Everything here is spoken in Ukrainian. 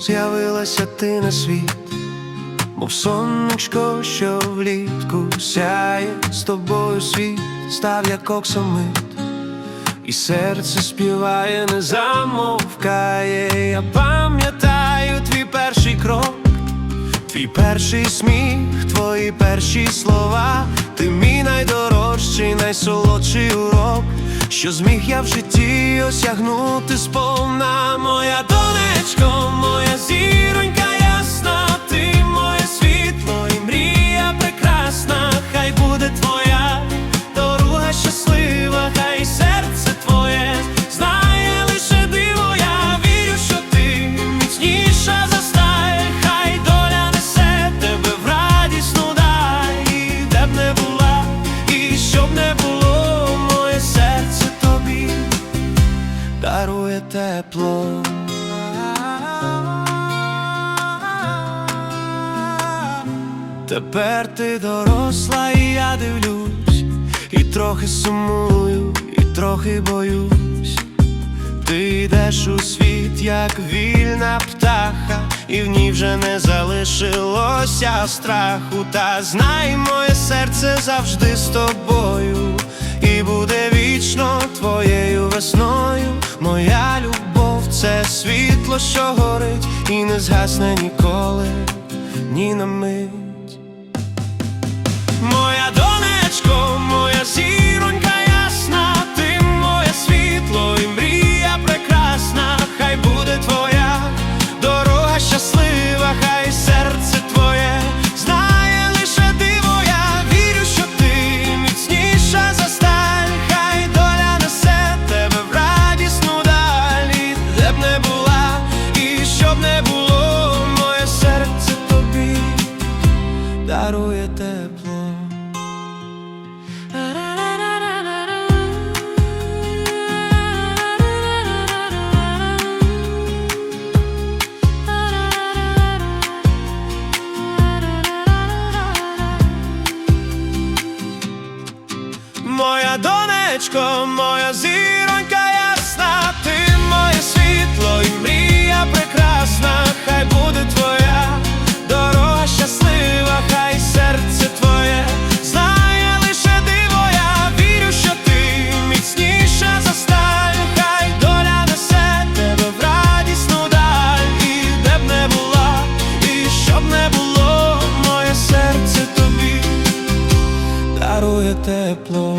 з'явилася ти на світ, мов сонечко, що влітку сяє з тобою світ, став як оксамит, і серце співає, не замовкає. Я пам'ятаю твій перший крок. Твій перший сміх, твої перші слова, ти мій найдорожчий, найсолодший урок, що зміг я в житті осягнути сповна моя донечко, моя зіронька ясна, ти моє світло і мрія прекрасна, хай буде твоя дорога щаслива, хай серце твоє знає лише диво, я вірю, що ти міцніша за сталь, хай доля несе тебе в радісну даль, і де б не була, і що б не було, моє серце тобі дарує тепло. Тепер ти доросла, і я дивлюсь, і трохи сумую, і трохи боюсь. Ти йдеш у світ, як вільна птаха, і в ній вже не залишилося страху. Та знай, моє серце завжди з тобою, і буде вічно твоєю весною. Моя любов це світло, що горить, і не згасне ніколи, ні на мить. Дарує тепло. Моя донечко, моя зіронька тепло.